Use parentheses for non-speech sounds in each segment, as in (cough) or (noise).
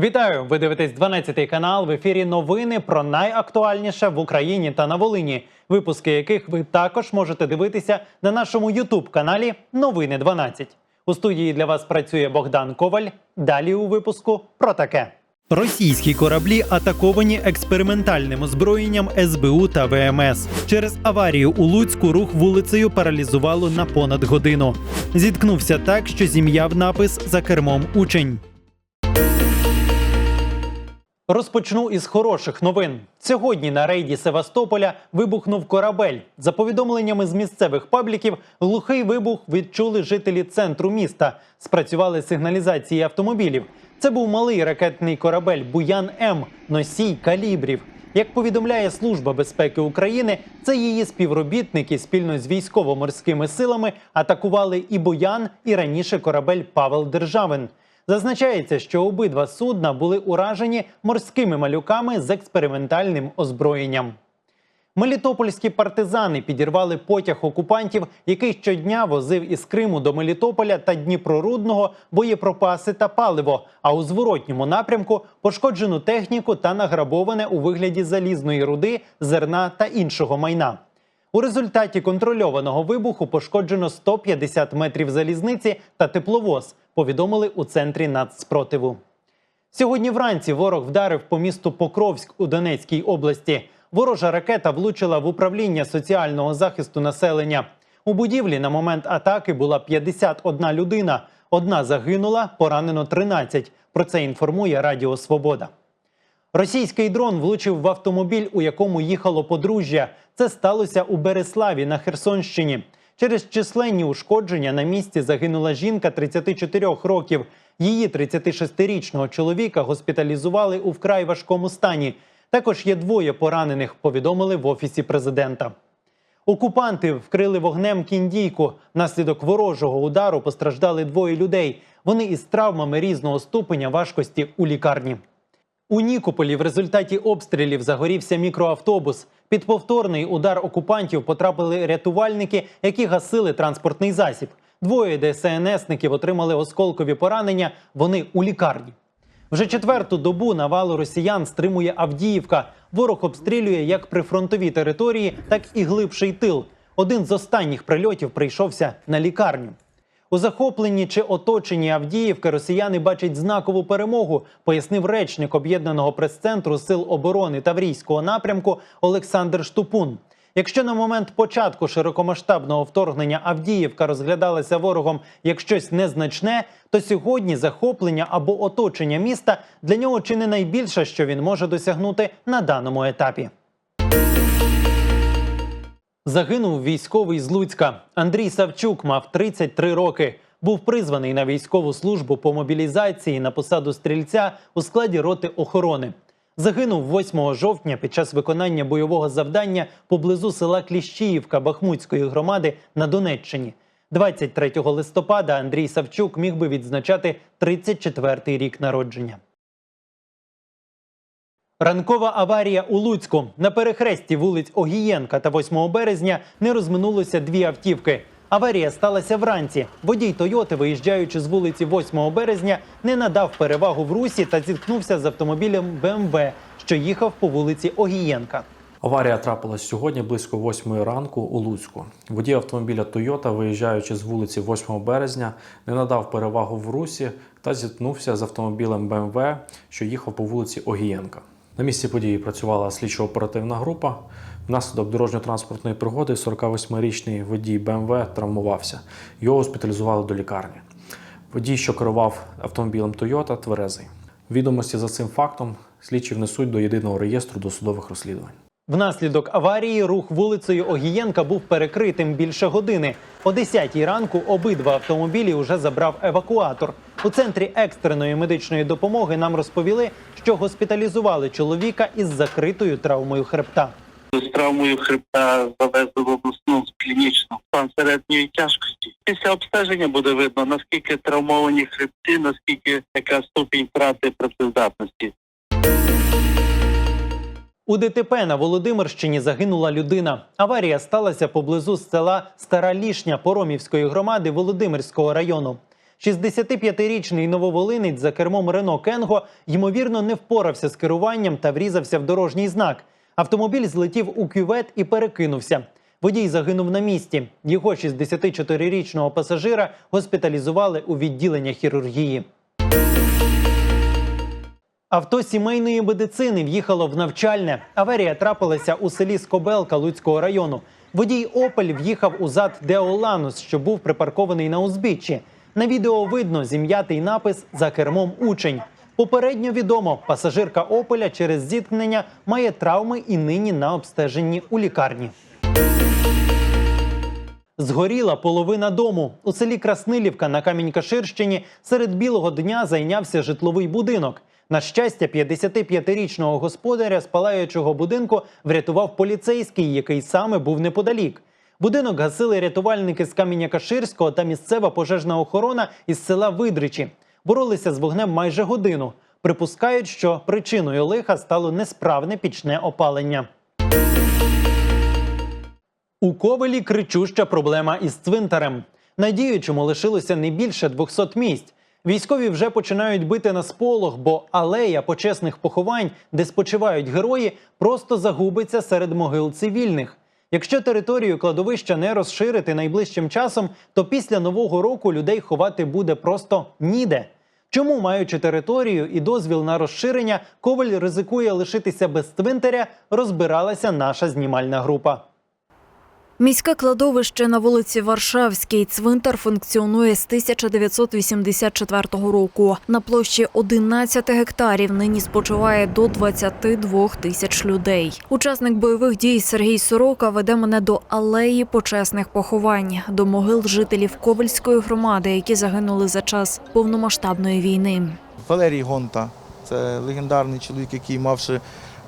Вітаю! Ви дивитесь 12 канал. В ефірі новини про найактуальніше в Україні та на Волині. Випуски яких ви також можете дивитися на нашому Ютуб каналі Новини 12. У студії для вас працює Богдан Коваль. Далі у випуску про таке. Російські кораблі атаковані експериментальним озброєнням СБУ та ВМС. Через аварію у Луцьку рух вулицею паралізувало на понад годину. Зіткнувся так, що зім'яв напис за кермом учень. Розпочну із хороших новин. Сьогодні на рейді Севастополя вибухнув корабель. За повідомленнями з місцевих пабліків, глухий вибух відчули жителі центру міста. Спрацювали сигналізації автомобілів. Це був малий ракетний корабель Буян М, носій калібрів. Як повідомляє Служба безпеки України, це її співробітники спільно з військово-морськими силами атакували і Буян, і раніше корабель Павел Державин. Зазначається, що обидва судна були уражені морськими малюками з експериментальним озброєнням. Мелітопольські партизани підірвали потяг окупантів, який щодня возив із Криму до Мелітополя та Дніпрорудного боєприпаси та паливо. А у зворотньому напрямку пошкоджену техніку та награбоване у вигляді залізної руди, зерна та іншого майна. У результаті контрольованого вибуху пошкоджено 150 метрів залізниці та тепловоз. Повідомили у центрі нацспротиву. Сьогодні вранці ворог вдарив по місту Покровськ у Донецькій області. Ворожа ракета влучила в управління соціального захисту населення. У будівлі на момент атаки була 51 людина. Одна загинула, поранено 13. Про це інформує Радіо Свобода. Російський дрон влучив в автомобіль, у якому їхало подружжя. Це сталося у Береславі на Херсонщині. Через численні ушкодження на місці загинула жінка 34 років. Її 36-річного чоловіка госпіталізували у вкрай важкому стані. Також є двоє поранених. Повідомили в офісі президента. Окупанти вкрили вогнем кіндійку. Внаслідок ворожого удару постраждали двоє людей. Вони із травмами різного ступеня важкості у лікарні. У Нікополі в результаті обстрілів загорівся мікроавтобус. Під повторний удар окупантів потрапили рятувальники, які гасили транспортний засіб. Двоє ДСНСників отримали осколкові поранення. Вони у лікарні. Вже четверту добу навалу росіян стримує Авдіївка. Ворог обстрілює як прифронтові території, так і глибший тил. Один з останніх прильотів прийшовся на лікарню. У захопленні чи оточенні Авдіївки росіяни бачать знакову перемогу, пояснив речник об'єднаного прес-центру сил оборони Таврійського напрямку Олександр Штупун. Якщо на момент початку широкомасштабного вторгнення Авдіївка розглядалася ворогом як щось незначне, то сьогодні захоплення або оточення міста для нього чи не найбільше, що він може досягнути на даному етапі. Загинув військовий з Луцька. Андрій Савчук мав 33 роки. Був призваний на військову службу по мобілізації на посаду стрільця у складі роти охорони. Загинув 8 жовтня під час виконання бойового завдання поблизу села Кліщіївка Бахмутської громади на Донеччині. 23 листопада Андрій Савчук міг би відзначати 34-й рік народження. Ранкова аварія у Луцьку на перехресті вулиць Огієнка та 8 березня не розминулося дві автівки. Аварія сталася вранці. Водій Тойоти, виїжджаючи з вулиці 8 березня, не надав перевагу в русі та зіткнувся з автомобілем БМВ, що їхав по вулиці Огієнка. Аварія трапилась сьогодні близько 8 ранку у Луцьку. Водій автомобіля Toyota, виїжджаючи з вулиці 8 березня, не надав перевагу в русі та зіткнувся з автомобілем BMW, що їхав по вулиці Огієнка. На місці події працювала слідчо-оперативна група. Внаслідок дорожньо-транспортної пригоди 48-річний водій БМВ травмувався. Його госпіталізували до лікарні. Водій, що керував автомобілем Toyota, тверезий. Відомості за цим фактом слідчі внесуть до єдиного реєстру досудових розслідувань. Внаслідок аварії рух вулицею Огієнка був перекритим більше години. О 10 ранку обидва автомобілі вже забрав евакуатор. У центрі екстреної медичної допомоги нам розповіли, що госпіталізували чоловіка із закритою травмою хребта. з травмою хребта завезли в обласну клінічну стан середньої тяжкості. Після обстеження буде видно, наскільки травмовані хребти, наскільки яка ступінь втрати працездатності. У ДТП на Володимирщині загинула людина. Аварія сталася поблизу села Стара Лішня Поромівської громади Володимирського району. 65-річний нововолинець за кермом Рено Кенго ймовірно не впорався з керуванням та врізався в дорожній знак. Автомобіль злетів у кювет і перекинувся. Водій загинув на місці. Його 64-річного пасажира госпіталізували у відділення хірургії. Авто сімейної медицини в'їхало в навчальне. Аварія трапилася у селі Скобелка Луцького району. Водій Опель в'їхав у зад Деоланус, що був припаркований на узбіччі. На відео видно зім'ятий напис за кермом учень. Попередньо відомо, пасажирка Опеля через зіткнення має травми і нині на обстеженні у лікарні. Згоріла половина дому. У селі Краснилівка на Камінь-Каширщині серед білого дня зайнявся житловий будинок. На щастя, 55-річного господаря з палаючого будинку врятував поліцейський, який саме був неподалік. Будинок гасили рятувальники з Каміння-Каширського та місцева пожежна охорона із села Видричі. Боролися з вогнем майже годину. Припускають, що причиною лиха стало несправне пічне опалення. У Ковелі кричуща проблема із цвинтарем. На діючому лишилося не більше 200 місць. Військові вже починають бити на сполох, бо алея почесних поховань, де спочивають герої, просто загубиться серед могил цивільних. Якщо територію кладовища не розширити найближчим часом, то після нового року людей ховати буде просто ніде. Чому, маючи територію і дозвіл на розширення, Коваль ризикує лишитися без цвинтаря, розбиралася наша знімальна група. Міське кладовище на вулиці Варшавській. Цвинтар функціонує з 1984 року. На площі 11 гектарів нині спочиває до 22 тисяч людей. Учасник бойових дій Сергій Сорока веде мене до алеї почесних поховань, до могил жителів Ковальської громади, які загинули за час повномасштабної війни. Валерій Гонта. Це легендарний чоловік, який мавши,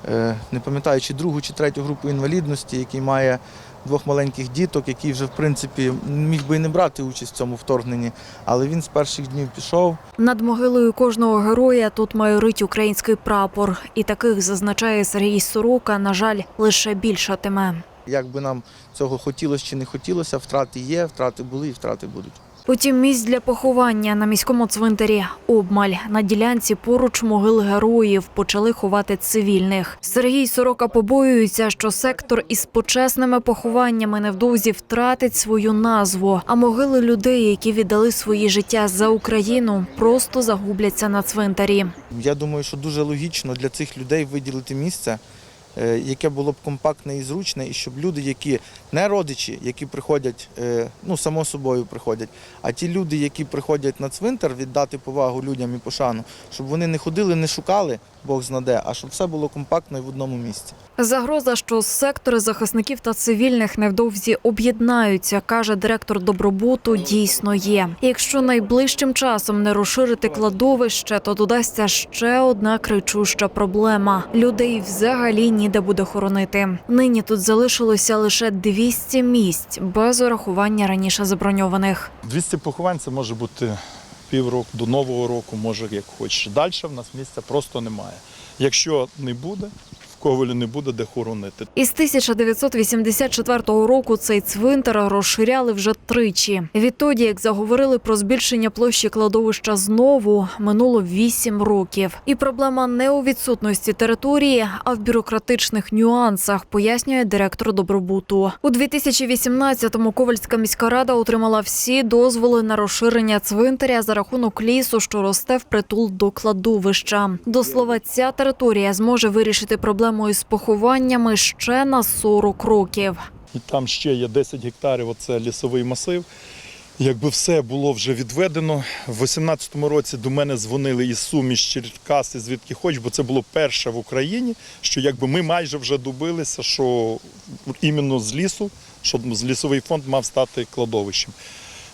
е, не пам'ятаю, чи другу чи третю групу інвалідності, який має двох маленьких діток, який вже в принципі міг би і не брати участь в цьому вторгненні, але він з перших днів пішов. Над могилою кожного героя тут майорить український прапор, і таких зазначає Сергій Сорока. На жаль, лише більшатиме. Як би нам цього хотілося чи не хотілося, втрати є, втрати були і втрати будуть. Утім, місць для поховання на міському цвинтарі обмаль на ділянці поруч могил героїв почали ховати цивільних. Сергій Сорока побоюється, що сектор із почесними похованнями невдовзі втратить свою назву, а могили людей, які віддали свої життя за Україну, просто загубляться на цвинтарі. Я думаю, що дуже логічно для цих людей виділити місце, яке було б компактне і зручне, і щоб люди, які не родичі, які приходять, е, ну само собою приходять, а ті люди, які приходять на цвинтар, віддати повагу людям і пошану, щоб вони не ходили, не шукали Бог знаде, а щоб все було компактно і в одному місці. Загроза, що сектори захисників та цивільних невдовзі об'єднаються, каже директор добробуту, дійсно є. Якщо найближчим часом не розширити кладовище, то додасться ще одна кричуща проблема: людей взагалі ніде буде хоронити. Нині тут залишилося лише 200 місць без урахування раніше заброньованих. 200 поховань це може бути півроку до нового року, може як хочеш. Далі в нас місця просто немає. Якщо не буде, в Ковелі не буде де хоронити. Із 1984 року цей цвинтар розширяли вже тричі. Відтоді, як заговорили про збільшення площі кладовища знову, минуло вісім років. І проблема не у відсутності території, а в бюрократичних нюансах, пояснює директор добробуту. У 2018-му Ковальська міська рада отримала всі дозволи на розширення цвинтаря за рахунок лісу, що росте впритул до кладовища. До слова, ця територія зможе вирішити проблему із похованнями ще на 40 років. І там ще є 10 гектарів, оце лісовий масив. Якби все було вже відведено. В 18-му році до мене дзвонили із Сумі, з Черкаси, звідки хоч, бо це було перше в Україні, що якби ми майже вже добилися, що іменно з лісу, щоб лісовий фонд мав стати кладовищем.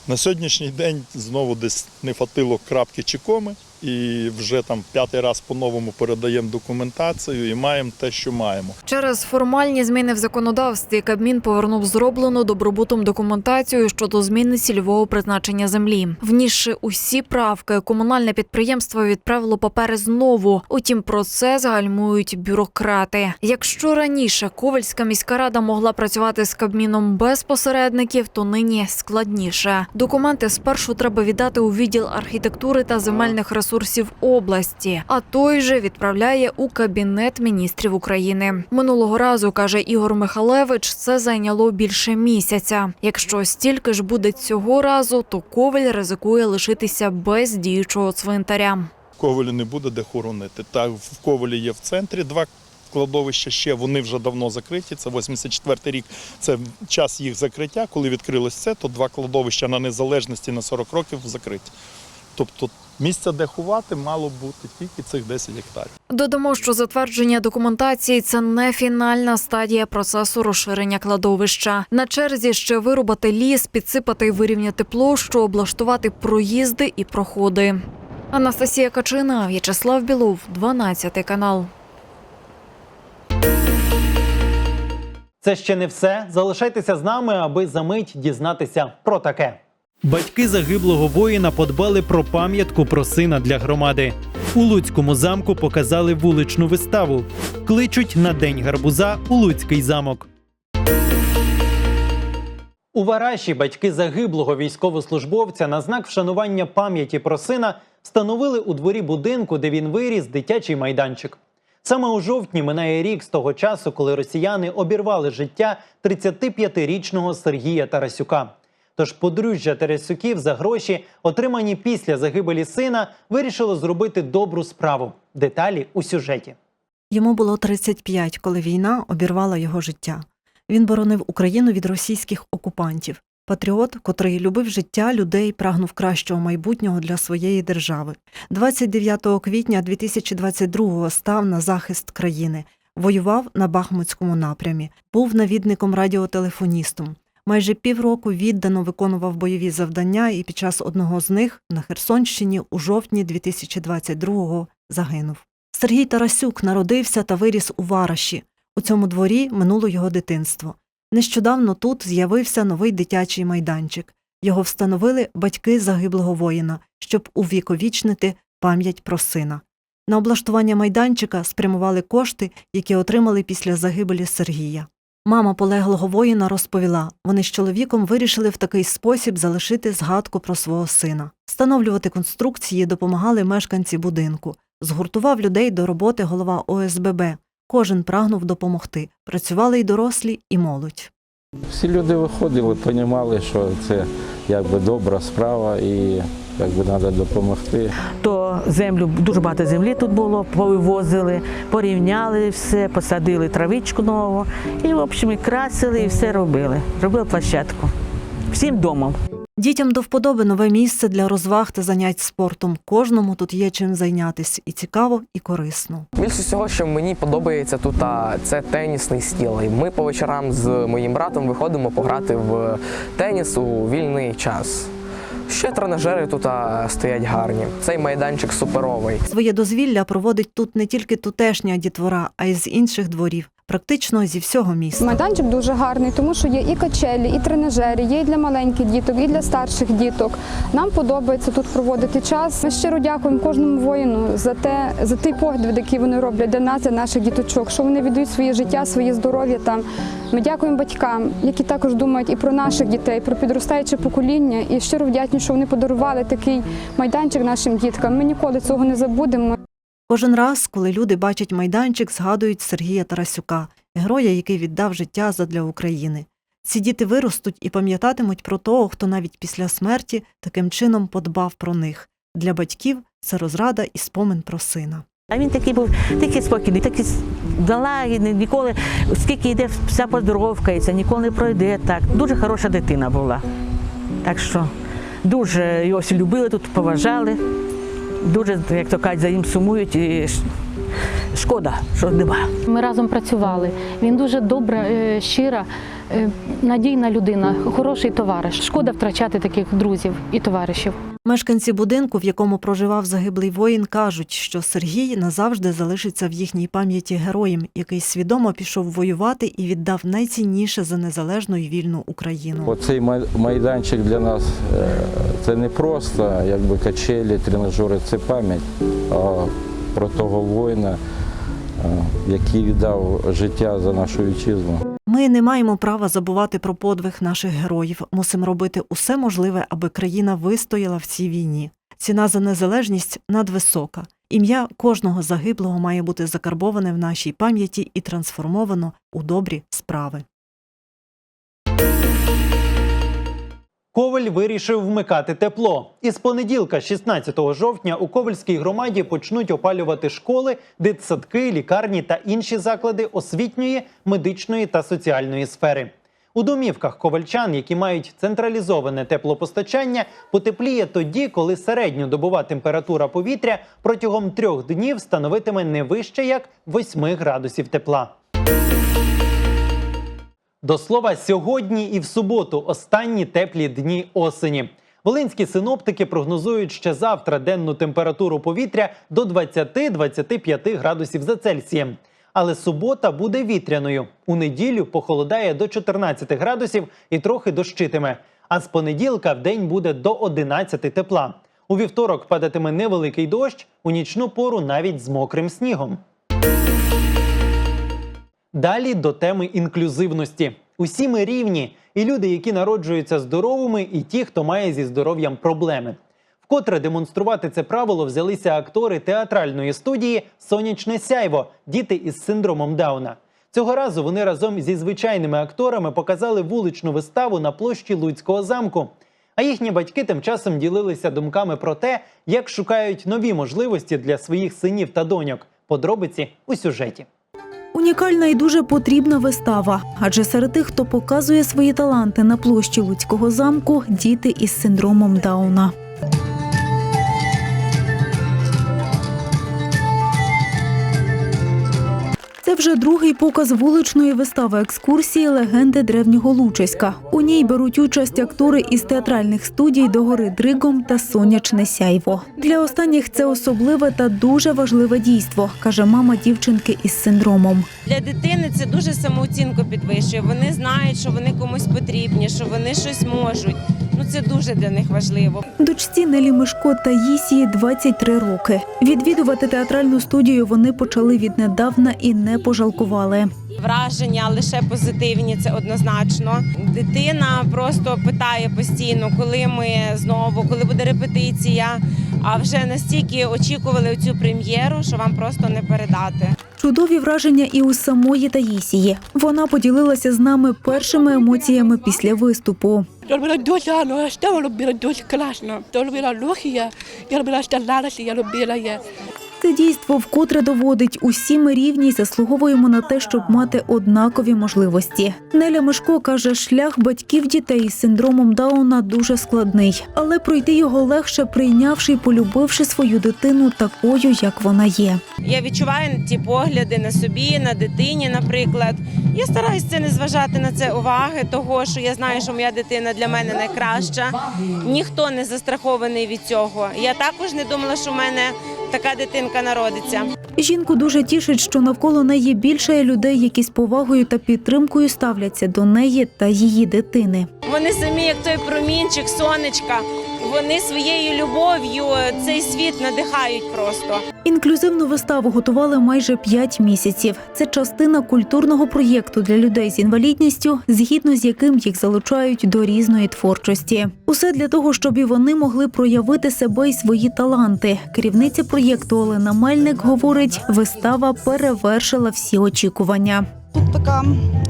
На сьогоднішній день знову десь не хватило крапки чи коми. І вже там п'ятий раз по-новому передаємо документацію і маємо те, що маємо. Через формальні зміни в законодавстві Кабмін повернув зроблену добробутом документацію щодо зміни цільового призначення землі. Внісши усі правки, комунальне підприємство відправило папери знову. Утім, процес гальмують бюрократи. Якщо раніше Ковальська міська рада могла працювати з Кабміном без посередників, то нині складніше. Документи спершу треба віддати у відділ архітектури та земельних ресурсів області, а той же відправляє у кабінет міністрів України. Минулого разу каже Ігор Михалевич, це зайняло більше місяця. Якщо стільки ж буде цього разу, то Коваль ризикує лишитися без діючого цвинтаря. В Ковелі не буде де хоронити. Так, в Ковелі є в центрі два кладовища ще, вони вже давно закриті. Це 84 рік, це час їх закриття. Коли відкрилось це, то два кладовища на незалежності на 40 років закриті. Тобто місця, де ховати, мало бути тільки цих 10 гектарів. Додамо, що затвердження документації це не фінальна стадія процесу розширення кладовища. На черзі ще вирубати ліс, підсипати і вирівняти площу, облаштувати проїзди і проходи. Анастасія Качина, В'ячеслав Білов, 12 канал. Це ще не все. Залишайтеся з нами, аби за мить дізнатися про таке. Батьки загиблого воїна подбали про пам'ятку про сина для громади. У Луцькому замку показали вуличну виставу. Кличуть на день гарбуза у Луцький замок. У Вараші батьки загиблого військовослужбовця на знак вшанування пам'яті про сина встановили у дворі будинку, де він виріс, дитячий майданчик. Саме у жовтні минає рік з того часу, коли росіяни обірвали життя 35-річного Сергія Тарасюка. Тож подружжя Тарасюків за гроші, отримані після загибелі сина, вирішило зробити добру справу. Деталі у сюжеті. Йому було 35, коли війна обірвала його життя. Він боронив Україну від російських окупантів. Патріот, котрий любив життя людей, прагнув кращого майбутнього для своєї держави. 29 квітня 2022-го став на захист країни, воював на Бахмутському напрямі, був навідником радіотелефоністом. Майже півроку віддано виконував бойові завдання і під час одного з них на Херсонщині у жовтні 2022-го загинув. Сергій Тарасюк народився та виріс у Вараші. У цьому дворі минуло його дитинство. Нещодавно тут з'явився новий дитячий майданчик. Його встановили батьки загиблого воїна, щоб увіковічнити пам'ять про сина. На облаштування майданчика спрямували кошти, які отримали після загибелі Сергія. Мама полеглого воїна розповіла, вони з чоловіком вирішили в такий спосіб залишити згадку про свого сина. Встановлювати конструкції допомагали мешканці будинку. Згуртував людей до роботи голова ОСББ. Кожен прагнув допомогти. Працювали й дорослі, і молодь. Всі люди виходили, розуміли, що це якби добра справа і якби треба допомогти. то землю дуже багато землі тут було, повивозили, порівняли все, посадили травичку нову і, в общем, і красили, і все робили. Робили площадку. Всім домом. Дітям до вподоби нове місце для розваг та занять спортом. Кожному тут є чим зайнятися і цікаво, і корисно. Більше всього, що мені подобається тут, це тенісний стіл. І Ми по вечорам з моїм братом виходимо пограти в теніс у вільний час. Ще тренажери тут стоять гарні. Цей майданчик суперовий. Своє дозвілля проводить тут не тільки тутешня дітвора, а й з інших дворів, практично зі всього міста. Майданчик дуже гарний, тому що є і качелі, і тренажери, є і для маленьких діток, і для старших діток. Нам подобається тут проводити час. Ми щиро дякуємо кожному воїну за те, за той погляд, який вони роблять для нас, для наших діточок, що вони віддають своє життя, своє здоров'я там. Ми дякуємо батькам, які також думають і про наших дітей, про підростаюче покоління. І щиро вдячні, що вони подарували такий майданчик нашим діткам. Ми ніколи цього не забудемо. Кожен раз, коли люди бачать майданчик, згадують Сергія Тарасюка, героя, який віддав життя задля України. Ці діти виростуть і пам'ятатимуть про того, хто навіть після смерті таким чином подбав про них. Для батьків це розрада і спомин про сина. А він такий був такий спокійний, такий залагідний, ніколи, скільки йде, вся поздоровкається, ніколи не пройде так. Дуже хороша дитина була. Так що дуже його любили тут, поважали. Дуже, як то кажуть, за ним сумують. І шкода, що нема. Ми разом працювали. Він дуже добра, е, щира е, надійна людина, хороший товариш. Шкода втрачати таких друзів і товаришів. Мешканці будинку, в якому проживав загиблий воїн, кажуть, що Сергій назавжди залишиться в їхній пам'яті героєм, який свідомо пішов воювати і віддав найцінніше за незалежну і вільну Україну. Оцей майданчик для нас е, це не просто якби качелі, тренажери, це пам'ять про того воїна, е, який віддав життя за нашу вітчизну. Ми не маємо права забувати про подвиг наших героїв. Мусимо робити усе можливе, аби країна вистояла в цій війні. Ціна за незалежність надвисока. Ім'я кожного загиблого має бути закарбоване в нашій пам'яті і трансформовано у добрі справи. Коваль вирішив вмикати тепло. Із понеділка, 16 жовтня, у Ковальській громаді почнуть опалювати школи, дитсадки, лікарні та інші заклади освітньої, медичної та соціальної сфери. У домівках ковальчан, які мають централізоване теплопостачання, потепліє тоді, коли середньодобова температура повітря протягом трьох днів становитиме не вище як 8 градусів тепла. До слова, сьогодні і в суботу останні теплі дні осені. Волинські синоптики прогнозують ще завтра денну температуру повітря до 20-25 градусів за Цельсієм. Але субота буде вітряною. У неділю похолодає до 14 градусів і трохи дощитиме. А з понеділка в день буде до 11 тепла. У вівторок падатиме невеликий дощ, у нічну пору навіть з мокрим снігом. Далі до теми інклюзивності. Усі ми рівні, і люди, які народжуються здоровими, і ті, хто має зі здоров'ям проблеми. Вкотре демонструвати це правило взялися актори театральної студії Сонячне сяйво діти із синдромом Дауна. Цього разу вони разом зі звичайними акторами показали вуличну виставу на площі Луцького замку. А їхні батьки тим часом ділилися думками про те, як шукають нові можливості для своїх синів та доньок. Подробиці у сюжеті. Унікальна і дуже потрібна вистава, адже серед тих, хто показує свої таланти на площі Луцького замку, діти із синдромом Дауна. Це вже другий показ вуличної вистави екскурсії легенди древнього Лучиська. У ній беруть участь актори із театральних студій до гори Дригом та Сонячне сяйво. Для останніх це особливе та дуже важливе дійство, каже мама дівчинки із синдромом. Для дитини це дуже самооцінку підвищує. Вони знають, що вони комусь потрібні, що вони щось можуть. Ну це дуже для них важливо. Дочці Нелі Мишко та Їсії 23 роки. Відвідувати театральну студію вони почали віднедавна і не пожалкували. Враження лише позитивні, це однозначно. Дитина просто питає постійно, коли ми знову, коли буде репетиція. А вже настільки очікували цю прем'єру, що вам просто не передати. Чудові враження і у самої Таїсії. Вона поділилася з нами першими емоціями після виступу. Я робила дуже гарно, я робила дуже класно. Я робила лохія, я робила старалася, я робила я. Це дійство вкотре доводить усі ми рівні й заслуговуємо на те, щоб мати однакові можливості. Неля Мишко каже, шлях батьків дітей із синдромом Дауна дуже складний, але пройти його легше, прийнявши й полюбивши свою дитину такою, як вона є. Я відчуваю ті погляди на собі, на дитині, наприклад. Я стараюся не зважати на це уваги, того що я знаю, що моя дитина для мене найкраща. Ніхто не застрахований від цього. Я також не думала, що в мене така дитинка народиться. Жінку дуже тішить, що навколо неї більше людей, які з повагою та підтримкою ставляться до неї та її дитини. Вони самі, як той промінчик, сонечка. Вони своєю любов'ю цей світ надихають просто. Інклюзивну виставу готували майже п'ять місяців. Це частина культурного проєкту для людей з інвалідністю, згідно з яким їх залучають до різної творчості. Усе для того, щоб і вони могли проявити себе і свої таланти. Керівниця проєкту Олена Мельник говорить, вистава перевершила всі очікування. Тут така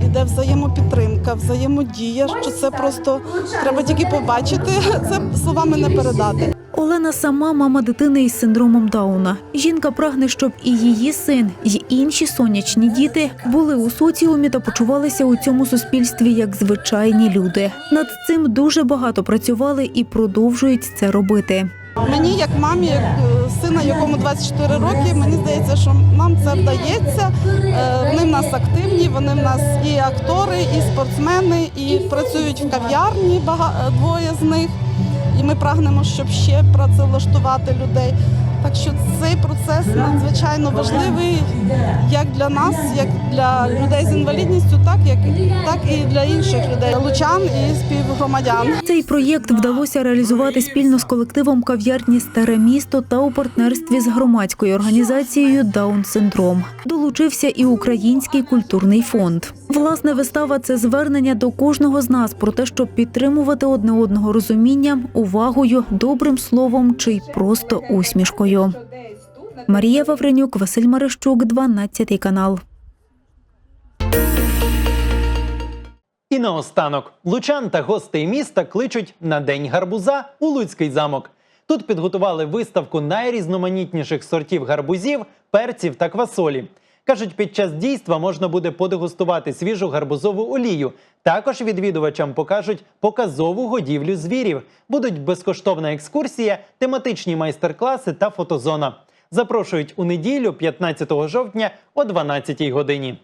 іде взаємопідтримка, взаємодія, що це просто треба тільки побачити. (laughs) Це словами не передати. Олена сама мама дитини із синдромом Дауна. Жінка прагне, щоб і її син, і інші сонячні діти були у соціумі та почувалися у цьому суспільстві як звичайні люди. Над цим дуже багато працювали і продовжують це робити. Мені, як мамі, як е, сина, якому 24 роки. Мені здається, що нам це вдається. Е, Вони в нас активні, вони в нас і актори, і спортсмени, і працюють в кав'ярні двоє з них. І ми прагнемо, щоб ще працевлаштувати людей. Так що цей процес надзвичайно важливий як для нас, як для людей з інвалідністю, так як так і для інших людей, лучан і співгромадян. Цей проєкт вдалося реалізувати спільно з колективом кав'ярні Старе місто та у партнерстві з громадською організацією Даун Синдром. Долучився і Український культурний фонд. Власне, вистава це звернення до кожного з нас про те, щоб підтримувати одне одного розумінням, увагою, добрим словом чи й просто усмішкою. Марія Вавренюк, Василь Марищук, 12 канал. І наостанок лучан та гостей міста кличуть на день гарбуза у Луцький замок. Тут підготували виставку найрізноманітніших сортів гарбузів, перців та квасолі. Кажуть, під час дійства можна буде подегустувати свіжу гарбузову олію. Також відвідувачам покажуть показову годівлю звірів. Будуть безкоштовна екскурсія, тематичні майстер-класи та фотозона. Запрошують у неділю, 15 жовтня о 12 годині.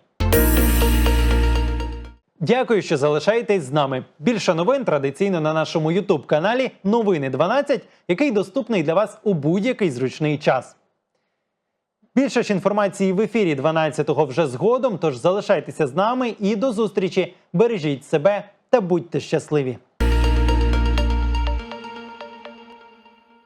Дякую, що залишаєтесь з нами. Більше новин традиційно на нашому Ютуб каналі Новини 12, який доступний для вас у будь-який зручний час. Більше ж інформації в ефірі 12-го вже згодом. Тож залишайтеся з нами і до зустрічі. Бережіть себе та будьте щасливі.